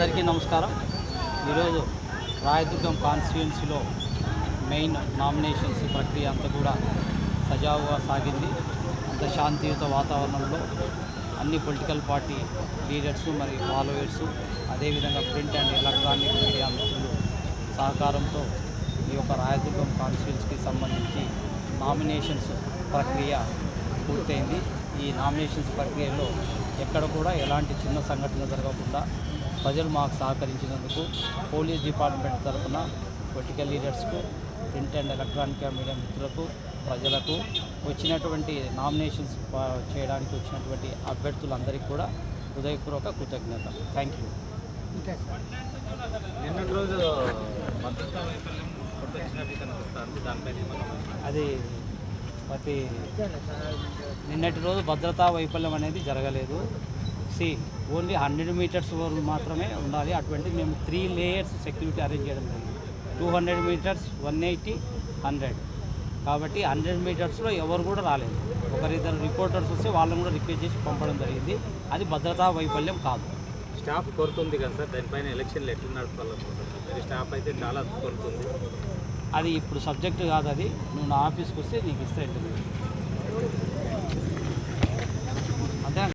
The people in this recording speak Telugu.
అందరికీ నమస్కారం. ఈరోజు రాయదుర్గం కాన్స్టిట్యున్సీలో మెయిన్ నామినేషన్స్ ప్రక్రియ అంతా కూడా సజావుగా సాగింది. అంత శాంతియుత వాతావరణంలో అన్ని పొలిటికల్ పార్టీ లీడర్స్ మరియు ఫాలోవర్స్ అదేవిధంగా ప్రింట్ అండ్ ఎలక్ట్రానిక్ మీడియా మిత్రులు సహకారంతో ఈ యొక్క రాయదుర్గం కాన్స్టిట్యున్సీకి సంబంధించి నామినేషన్స్ ప్రక్రియ పూర్తయింది. ఈ నామినేషన్స్ ప్రక్రియలో ఎక్కడ కూడా ఎలాంటి చిన్న సంఘటన జరగకుండా ప్రజలు మాకు సహకరించినందుకు పోలీస్ డిపార్ట్మెంట్ తరఫున పొలిటికల్ లీడర్స్కు ప్రింట్ అండ్ ఎలక్ట్రానిక్ మీడియా మిత్రులకు ప్రజలకు వచ్చినటువంటి నామినేషన్స్ చేయడానికి వచ్చినటువంటి అభ్యర్థులందరికీ కూడా హృదయపూర్వక కృతజ్ఞత. Thank you. నిన్నటి రోజు అది ప్రతి నిన్నటి రోజు భద్రతా వైఫల్యం అనేది జరగలేదు. సి ఓన్లీ హండ్రెడ్ మీటర్స్ వరకు మాత్రమే ఉండాలి. అటువంటి మేము త్రీ లేయర్స్ సెక్యూరిటీ అరేంజ్ చేయడం జరిగింది. Two hundred metres one eighty hundred. కాబట్టి హండ్రెడ్ మీటర్స్లో ఎవరు కూడా రాలేదు. ఒకరిద్దరు రిపోర్టర్స్ వస్తే వాళ్ళని కూడా రిక్వెస్ట్ చేసి పంపడం జరిగింది. అది భద్రతా వైఫల్యం కాదు. స్టాఫ్ కొడుతుంది కదా సార్? దానిపైన ఎలక్షన్లు ఎట్లా నడపాలనుకుంటున్నారు స్టాఫ్ అయితే చాలా కొడుతుంది అది ఇప్పుడు సబ్జెక్టు కాదు అది. నువ్వు నా ఆఫీస్కి వస్తే నీకు ఇస్తే